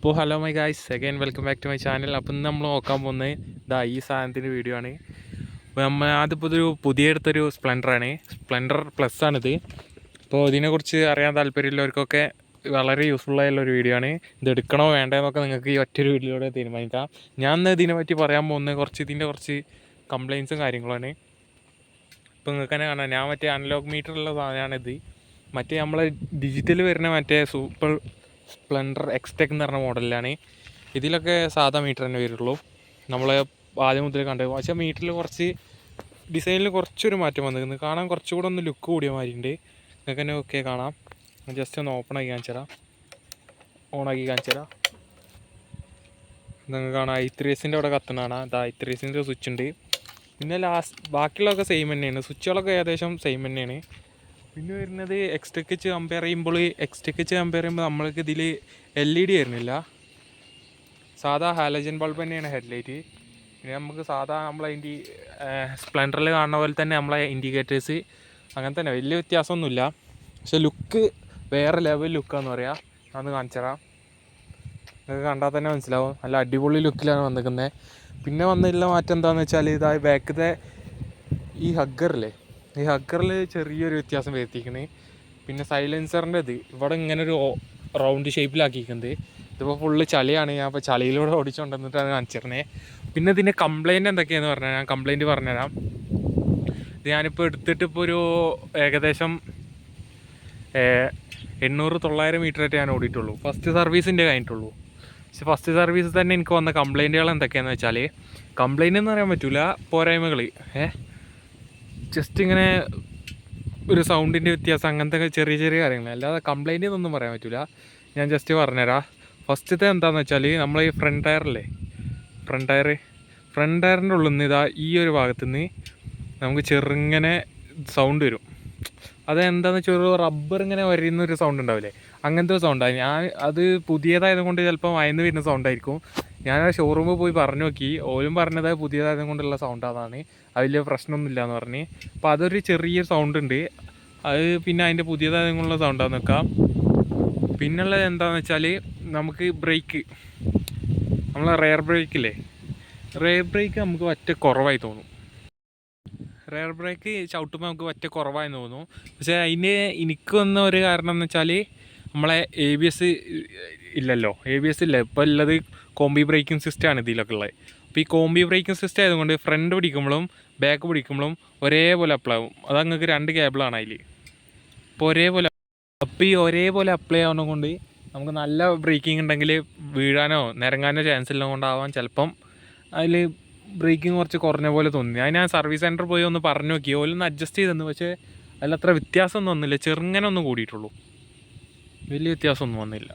അപ്പോൾ hello my guys second welcome back to my channel അപ്പം ഇന്ന് നമ്മൾ നോക്കാൻ പോകുന്നത് ഇതാ ഈ സാധനത്തിന്റെ വീഡിയോ ആണ്. അപ്പോൾ നമ്മൾ അതിപ്പോൾ ഇതൊരു പുതിയ എടുത്തൊരു സ്പ്ലെൻഡറാണ് സ്പ്ലെൻഡർ പ്ലസ് ആണിത്. അപ്പോൾ ഇതിനെക്കുറിച്ച് അറിയാൻ താല്പര്യമുള്ളവർക്കൊക്കെ വളരെ യൂസ്ഫുൾ ഒരു വീഡിയോ ആണ്. ഇത് എടുക്കണോ വേണ്ടതെന്നൊക്കെ നിങ്ങൾക്ക് ഈ ഒറ്റൊരു വീഡിയോയിലൂടെ തീരുമാനിക്കാം. ഞാൻ ഇന്ന് ഇതിനെ പറ്റി പറയാൻ പോകുന്നത് കുറച്ച് ഇതിന്റെ കുറച്ച് കംപ്ലയിൻസും കാര്യങ്ങളാണ് ഇപ്പോൾ നിങ്ങൾക്ക് തന്നെ കാണാം. ഞാൻ മറ്റേ അനലോഗ് മീറ്ററുള്ള സാധനമാണിത്. മറ്റേ നമ്മളെ ഡിജിറ്റൽ വരുന്ന മറ്റേ സൂപ്പർ സ്പ്ലെൻഡർ എക്സ്റ്റെക് എന്ന് പറഞ്ഞ മോഡലിലാണ് ഇതിലൊക്കെ സാധാ മീറ്റർ തന്നെ വരുള്ളൂ. നമ്മൾ ആദ്യം മുതൽ കണ്ടത്. പക്ഷേ മീറ്ററിൽ കുറച്ച് ഡിസൈനിൽ കുറച്ചൊരു മാറ്റം വന്നിരുന്നു. കാണാൻ കുറച്ചുകൂടെ ഒന്ന് ലുക്ക് കൂടിയ മാതിരി ഉണ്ട് നിങ്ങൾക്ക് തന്നെ ഓക്കെ കാണാം. ജസ്റ്റ് ഒന്ന് ഓപ്പൺ ആക്കി കാണിച്ചു തരാം. ഓണാക്കി കാണിച്ചു തരാം. നിങ്ങൾക്ക് കാണാം. ഐ ത്രീ എസിന്റെ അവിടെ കത്തുന്നതാണ്. അത് ഐ ത്രീ എസിന്റെ സ്വിച്ച് ഉണ്ട്. പിന്നെ ലാസ്റ്റ് ബാക്കിയുള്ളതൊക്കെ സെയിം തന്നെയാണ്. സ്വിച്ചുകളൊക്കെ ഏകദേശം സെയിം തന്നെയാണ്. പിന്നെ വരുന്നത് എക്സ്ട്രക്ക് വെച്ച് കമ്പയർ ചെയ്യുമ്പോൾ എക്സ്ട്രക്ക് വെച്ച് കമ്പയർ ചെയ്യുമ്പോൾ നമ്മൾക്ക് ഇതിൽ എൽ ഇ ഡി വരുന്നില്ല. സാധാ ഹാലജൻ ബൾബ് തന്നെയാണ് ഹെഡ്ലൈറ്റ് പിന്നെ നമുക്ക് സാധാ നമ്മളതിന്റെ സ്പ്ലെൻഡറിൽ കാണുന്ന പോലെ തന്നെ നമ്മളെ ഇൻഡിക്കേറ്റേഴ്സ് അങ്ങനെ തന്നെ വലിയ വ്യത്യാസമൊന്നുമില്ല. പക്ഷെ ലുക്ക് വേറെ ലെവൽ ലുക്കാന്ന് പറയാം. അതൊന്ന് കാണിച്ചുതരാം നിങ്ങൾക്ക് കണ്ടാൽ തന്നെ മനസ്സിലാവും. നല്ല അടിപൊളി ലുക്കിലാണ് വന്നിരിക്കുന്നത്. പിന്നെ വന്നിട്ടുള്ള മാറ്റം എന്താണെന്ന് വെച്ചാൽ ഇതായി ബാക്കിലെ ഈ ഹഗ്ഗറില്ലേ ഈ ഹഗ്ഗറിൽ ചെറിയൊരു വ്യത്യാസം വരുത്തിക്കുന്നത് പിന്നെ സൈലൻസറിന്റെ ഇത്. ഇവിടെ ഇങ്ങനെ ഒരു റൗണ്ട് ഷേപ്പിലാക്കിയിരിക്കുന്നത് ഇതിപ്പോൾ ഫുള്ള് ചളിയാണ്. ഞാൻ അപ്പോൾ ചളിയിലൂടെ ഓടിച്ചുകൊണ്ടിരുന്നിട്ടാണ് കാണിച്ചിരുന്നത് പിന്നെ ഇതിന്റെ കംപ്ലയിന്റ് എന്തൊക്കെയാണെന്ന് പറഞ്ഞാൽ ഞാൻ കംപ്ലയിന്റ് പറഞ്ഞുതരാം. ഇത് ഞാനിപ്പോൾ എടുത്തിട്ട് ഇപ്പോൾ ഒരു ഏകദേശം എണ്ണൂറ് തൊള്ളായിരം മീറ്റർ ആയിട്ട് ഞാൻ ഓടിയിട്ടുള്ളൂ. ഫസ്റ്റ് സർവീസിന്റെ കഴിഞ്ഞിട്ടുള്ളൂ. പക്ഷെ ഫസ്റ്റ് സർവീസ് തന്നെ എനിക്ക് വന്ന കംപ്ലയിന്റുകൾ എന്തൊക്കെയാണെന്ന് വെച്ചാൽ കംപ്ലയിന്റ് എന്ന് പറയാൻ പറ്റില്ല പോരായ്മകൾ ഏ? ജസ്റ്റ് ഇങ്ങനെ ഒരു സൗണ്ടിന്റെ വ്യത്യാസം അങ്ങനത്തെ ചെറിയ ചെറിയ കാര്യങ്ങൾ അല്ലാതെ കംപ്ലൈന്റ് എന്നൊന്നും പറയാൻ പറ്റില്ല ഞാൻ ജസ്റ്റ് പറഞ്ഞുതരാം. ഫസ്റ്റത്തെ എന്താണെന്ന് വെച്ചാൽ നമ്മൾ ഈ ഫ്രണ്ട് ടയറല്ലേ ഫ്രണ്ട് ടയർ ഫ്രണ്ട് ടയറിന്റെ ഉള്ളിൽ നിന്ന് ഇതാ ഈ ഒരു ഭാഗത്തു നിന്ന് നമുക്ക് ചെറുങ്ങനെ സൗണ്ട് വരും. അതെന്താണെന്ന് വെച്ചാൽ ഒരു റബ്ബർ ഇങ്ങനെ വരുന്ന ഒരു സൗണ്ട് ഉണ്ടാവില്ലേ? അങ്ങനത്തെ ഒരു സൗണ്ടാണ് ഞാൻ അത് പുതിയതായത് കൊണ്ട് ചിലപ്പോൾ വയന്ന് വരുന്ന സൗണ്ടായിരിക്കും ഞാൻ ആ ഷോറൂമിൽ പോയി പറഞ്ഞു നോക്കി. ഓലും പറഞ്ഞത് പുതിയതായത് കൊണ്ടുള്ള സൗണ്ട് അതാണ്. അത് വലിയ പ്രശ്നമൊന്നുമില്ല എന്ന് പറഞ്ഞ്. അപ്പോൾ അതൊരു ചെറിയ സൗണ്ട് ഉണ്ട്. അത് പിന്നെ അതിന്റെ പുതിയതായത് കൊണ്ടുള്ള സൗണ്ടാന്ന് വെക്കാം. പിന്നുള്ളത് എന്താണെന്ന് വെച്ചാൽ നമുക്ക് ബ്രേക്ക് നമ്മളെ റെയർ ബ്രേക്കില്ലേ റെയർ ബ്രേക്ക് നമുക്ക് ഒറ്റ കുറവായി തോന്നും. റെയർ ബ്രേക്ക് ചവിട്ടുമ്പോൾ നമുക്ക് ഒറ്റ കുറവായി തോന്നും. പക്ഷേ അതിന് എനിക്ക് വന്ന ഒരു കാരണം എന്ന് വെച്ചാൽ നമ്മളെ എ ബി എസ് ഇല്ലല്ലോ. എ ബി എസ് ഇല്ല. ഇപ്പോൾ ഉള്ളത് കോമ്പി ബ്രേക്കിംഗ് സിസ്റ്റമാണ് ഇതിലൊക്കെ ഉള്ളത്. അപ്പോൾ ഈ കോംബി ബ്രേക്കിംഗ് സിസ്റ്റം ആയതുകൊണ്ട് ഫ്രണ്ട് പിടിക്കുമ്പോഴും ബാക്ക് പിടിക്കുമ്പോഴും ഒരേപോലെ അപ്ലൈ ആവും. അത് അങ്ങക്ക് രണ്ട് കേബിളാണ് അതിൽ അപ്പോൾ ഒരേപോലെ അപ്പോൾ ഈ ഒരേപോലെ അപ്ലൈ ആവുന്നത് കൊണ്ട് നമുക്ക് നല്ല ബ്രേക്കിംഗ് ഉണ്ടെങ്കിൽ വീഴാനോ നിരങ്ങാനോ ചാൻസ് ഇല്ല കൊണ്ടാവാൻ ചിലപ്പം അതിൽ ബ്രേക്കിംഗ് കുറച്ച് കുറഞ്ഞ പോലെ തോന്നി. ഞാൻ ഞാൻ സർവീസ് സെന്റർ പോയി ഒന്ന് പറഞ്ഞു നോക്കി. ഓലൊന്ന് അഡ്ജസ്റ്റ് ചെയ്തെന്ന്. പക്ഷേ അതിലത്ര വ്യത്യാസമൊന്നും വന്നില്ല. ചെറുങ്ങനെ ഒന്ന് കൂടിയിട്ടുള്ളൂ. വലിയ വ്യത്യാസമൊന്നും വന്നില്ല.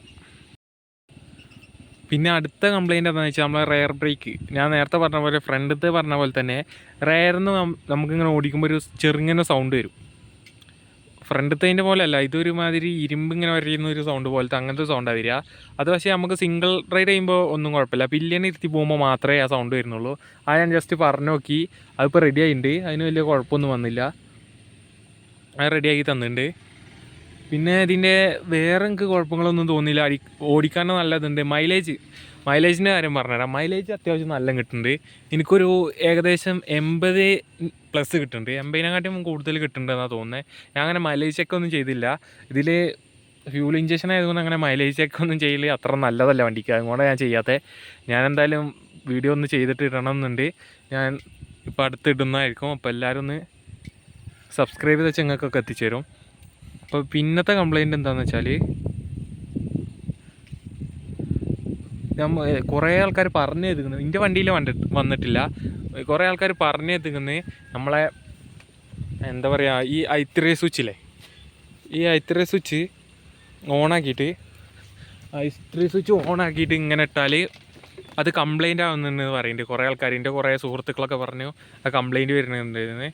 പിന്നെ അടുത്ത കംപ്ലയിന്റ് എന്താണെന്ന് വെച്ചാൽ നമ്മളെ റെയർ ബ്രേക്ക് ഞാൻ നേരത്തെ പറഞ്ഞ പോലെ ഫ്രണ്ടത്തെ പറഞ്ഞ പോലെ തന്നെ റെയറിന്ന് നമുക്കിങ്ങനെ ഓടിക്കുമ്പോൾ ഒരു ചെറുങ്ങനെ സൗണ്ട് വരും. ഫ്രണ്ടത്തേന്റെ പോലെ അല്ല ഇതൊരു മാതിരി ഇരുമ്പ് ഇങ്ങനെ വരയുന്ന ഒരു സൗണ്ട് പോലത്തെ അങ്ങനത്തെ സൗണ്ടാണ് വരിക. അത് പക്ഷേ നമുക്ക് സിംഗിൾ റൈഡ് ചെയ്യുമ്പോൾ ഒന്നും കുഴപ്പമില്ല. പില്ലിയൻ ഇരുത്തി പോകുമ്പോൾ മാത്രമേ ആ സൗണ്ട് വരുന്നുള്ളൂ. ആ ഞാൻ ജസ്റ്റ് പറഞ്ഞു നോക്കി. അതിപ്പോൾ റെഡി ആയിട്ടുണ്ട്. അതിന് വലിയ കുഴപ്പമൊന്നും വന്നില്ല. അത് റെഡിയാക്കി തന്നിട്ടുണ്ട്. പിന്നെ ഇതിന്റെ വേറെ എനിക്ക് കുഴപ്പങ്ങളൊന്നും തോന്നിയില്ല. അടി ഓടിക്കാൻ നല്ലതുണ്ട് മൈലേജ് മൈലേജിന്റെ കാര്യം പറഞ്ഞുതരാം. മൈലേജ് അത്യാവശ്യം നല്ല കിട്ടുന്നുണ്ട്. എനിക്കൊരു ഏകദേശം എൺപത് പ്ലസ് കിട്ടുന്നുണ്ട്. എൺപതിനെക്കാട്ടും കൂടുതൽ കിട്ടുന്നുണ്ടെന്നാണ് തോന്നുന്നത് ഞാൻ അങ്ങനെ മൈലേജ് ചെക്ക് ഒന്നും ചെയ്തില്ല. ഇതിൽ ഫ്യൂൽ ഇഞ്ചക്ഷൻ ആയതുകൊണ്ട് അങ്ങനെ മൈലേജ് ചെക്ക് ഒന്നും ചെയ്യില്ല അത്ര നല്ലതല്ല വണ്ടിക്ക്. അതുകൊണ്ട് ഞാൻ ചെയ്യാത്തത് ഞാൻ എന്തായാലും വീഡിയോ ഒന്ന് ചെയ്തിട്ട് ഇടണം എന്നുണ്ട് ഞാൻ ഇപ്പോൾ അടുത്ത് ഇടുന്നതായിരിക്കും. അപ്പോൾ എല്ലാവരും ഒന്ന് സബ്സ്ക്രൈബ് ചെയ്ത് നിങ്ങൾക്കൊക്കെ എത്തിച്ചേരും. അപ്പോൾ പിന്നത്തെ കംപ്ലൈന്റ് എന്താണെന്ന് വെച്ചാൽ നമ്മ കുറേ ആൾക്കാർ പറഞ്ഞു എത്തിക്കുന്നത് എന്റെ വണ്ടിയിൽ വന്നിട്ട് വന്നിട്ടില്ല. കുറേ ആൾക്കാർ പറഞ്ഞു എത്തിക്കുന്നത് നമ്മളെ എന്താ പറയുക ഈ ഐത്രി സ്വിച്ചില്ലേ? ഈ ഐത്രി സ്വിച്ച് ഓണാക്കിയിട്ട് ഐത്രി സ്വിച്ച് ഓണാക്കിയിട്ട് ഇങ്ങനെ ഇട്ടാൽ അത് കംപ്ലൈന്റ് ആവുന്നുണ്ടെന്ന് പറയുന്നുണ്ട് കുറേ ആൾക്കാർ എന്റെ കുറേ സുഹൃത്തുക്കളൊക്കെ പറഞ്ഞു ആ കംപ്ലൈന്റ് വരുന്നുണ്ടായിരുന്നു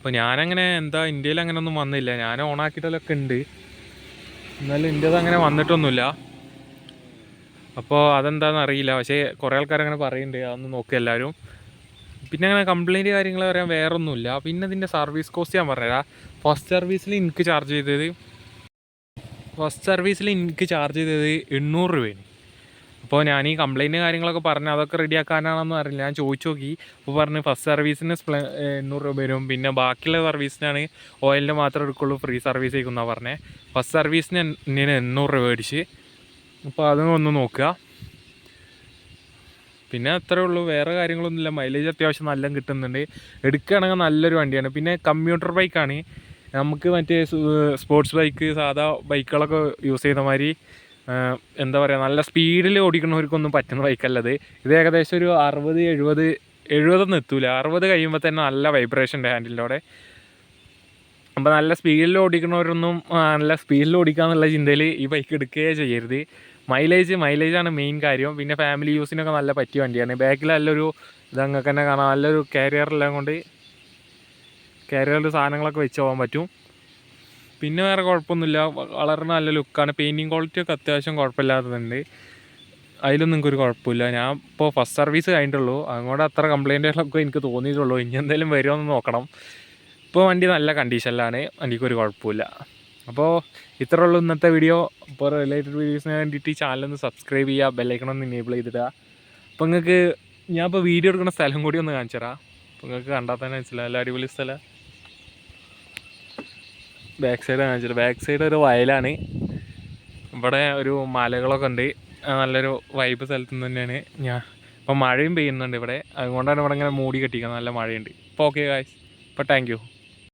അപ്പോൾ ഞാനങ്ങനെ എന്താ ഇന്ത്യയിൽ അങ്ങനെ ഒന്നും വന്നില്ല. ഞാൻ ഓണാക്കിയിട്ടൊക്കെ ഉണ്ട് എന്നാലും ഇന്ത്യയിൽ അങ്ങനെ വന്നിട്ടൊന്നുമില്ല. അപ്പോൾ അതെന്താണെന്ന് അറിയില്ല. പക്ഷേ കുറേ ആൾക്കാർ അങ്ങനെ പറയുന്നുണ്ട് അതൊന്ന് നോക്കി എല്ലാവരും പിന്നെ അങ്ങനെ കംപ്ലൈന്റ് കാര്യങ്ങൾ പറയാൻ വേറെ ഒന്നുമില്ല പിന്നെ ഇതിന്റെ സർവീസ് കോസ്റ്റ് ഞാൻ പറഞ്ഞുതരാം ഫസ്റ്റ് സർവീസിൽ എനിക്ക് ചാർജ് ചെയ്തത് ഫസ്റ്റ് സർവീസിൽ എനിക്ക് ചാർജ് ചെയ്തത് എണ്ണൂറ് രൂപയാണ് അപ്പോൾ ഞാൻ ഈ കംപ്ലൈന്റ് കാര്യങ്ങളൊക്കെ പറഞ്ഞു അതൊക്കെ റെഡിയാക്കാനാണെന്ന് അറിയില്ല. ഞാൻ ചോദിച്ചു നോക്കി. അപ്പോൾ പറഞ്ഞ് ഫസ്റ്റ് സർവീസിന് സ്പ്ല എണ്ണൂറ് രൂപ വരും. പിന്നെ ബാക്കിയുള്ള സർവീസിനാണ് ഓയിലിന്റെ മാത്രമേ എടുക്കുള്ളൂ ഫ്രീ സർവീസ് ചെയ്യുന്നതാണ് പറഞ്ഞത് ഫസ്റ്റ് സർവീസിന് ഇങ്ങനെ എണ്ണൂറ് രൂപ മേടിച്ച്. അപ്പോൾ അതും ഒന്ന് നോക്കുക. പിന്നെ അത്രേ ഉള്ളൂ. വേറെ കാര്യങ്ങളൊന്നുമില്ല. മൈലേജ് അത്യാവശ്യം നല്ല കിട്ടുന്നുണ്ട്. എടുക്കുകയാണെങ്കിൽ നല്ലൊരു വണ്ടിയാണ്. പിന്നെ കമ്പ്യൂട്ടർ ബൈക്കാണ് നമുക്ക് മറ്റേ സ്പോർട്സ് ബൈക്ക് സാധാ ബൈക്കുകളൊക്കെ യൂസ് ചെയ്യുന്ന മാതിരി എന്താ പറയുക നല്ല സ്പീഡിൽ ഓടിക്കുന്നവർക്കൊന്നും പറ്റുന്ന ബൈക്കല്ലത് ഇത്. ഏകദേശം ഒരു അറുപത് എഴുപത് എഴുപതൊന്നും എത്തൂല. അറുപത് കഴിയുമ്പോൾ തന്നെ നല്ല വൈബ്രേഷൻ ഹാൻഡിലൂടെ അപ്പോൾ നല്ല സ്പീഡിൽ ഓടിക്കുന്നവരൊന്നും നല്ല സ്പീഡിൽ ഓടിക്കാന്നുള്ള ചിന്തയിൽ ഈ ബൈക്ക് എടുക്കുകയേ ചെയ്യരുത്. മൈലേജ് മൈലേജാണ് മെയിൻ കാര്യം. പിന്നെ ഫാമിലി യൂസിനൊക്കെ നല്ല പറ്റിയ വണ്ടിയാണ്. ബാക്കിൽ നല്ലൊരു ഇത് തന്നെ കാണാം. നല്ലൊരു കാരിയറെല്ലാം കൊണ്ട് കാരിയറിൽ സാധനങ്ങളൊക്കെ വെച്ച് പോകാൻ പറ്റും. പിന്നെ വേറെ കുഴപ്പമൊന്നുമില്ല. വളരെ നല്ല ലുക്കാണ്. പെയിന്റിങ് ക്വാളിറ്റി ഒക്കെ അത്യാവശ്യം കുഴപ്പമില്ലാത്തതുണ്ട്. അതിലൊന്നും എനിക്കൊരു കുഴപ്പമില്ല. ഞാൻ ഇപ്പോൾ ഫസ്റ്റ് സർവീസ് കഴിഞ്ഞിട്ടുള്ളൂ. അങ്ങോട്ട് അത്ര കംപ്ലൈന്റുകളൊക്കെ എനിക്ക് തോന്നിയിട്ടുള്ളൂ. ഇനി എന്തെങ്കിലും വരുമോ നോക്കണം. ഇപ്പോൾ വണ്ടി നല്ല കണ്ടീഷനിലാണ് വണ്ടിക്കൊരു കുഴപ്പമില്ല. അപ്പോൾ ഇത്ര ഉള്ളൂ ഇന്നത്തെ വീഡിയോ ഇപ്പോൾ റിലേറ്റഡ് വീഡിയോസിന് വേണ്ടിയിട്ട് ചാനലൊന്ന് സബ്സ്ക്രൈബ് ചെയ്യുക. ബെല്ലൈക്കണൊന്ന് എനേബിൾ ചെയ്തിടുക. അപ്പോൾ നിങ്ങൾക്ക് ഞാൻ ഇപ്പോൾ വീഡിയോ എടുക്കുന്ന സ്ഥലം കൂടി ഒന്ന് കാണിച്ചു തരാം അപ്പോൾ നിങ്ങൾക്ക് കണ്ടാൽ തന്നെ മനസ്സിലാവും. നല്ല അടിപൊളി സ്ഥലം. ബാക്ക് സൈഡ് കാണിച്ചിട്ട് ബാക്ക് സൈഡ് ഒരു വയലാണ്. ഇവിടെ ഒരു മലകളൊക്കെ ഉണ്ട്. നല്ലൊരു വൈബ് സ്ഥലത്ത് നിന്ന് തന്നെയാണ്. ഞാൻ ഇപ്പം മഴയും പെയ്യുന്നുണ്ട് ഇവിടെ. അതുകൊണ്ടാണ് ഇവിടെ ഇങ്ങനെ മൂടി കെട്ടിക്കുന്നത് നല്ല മഴയുണ്ട്. അപ്പോൾ ഓക്കെ ഗായ്സ് അപ്പോൾ താങ്ക് യു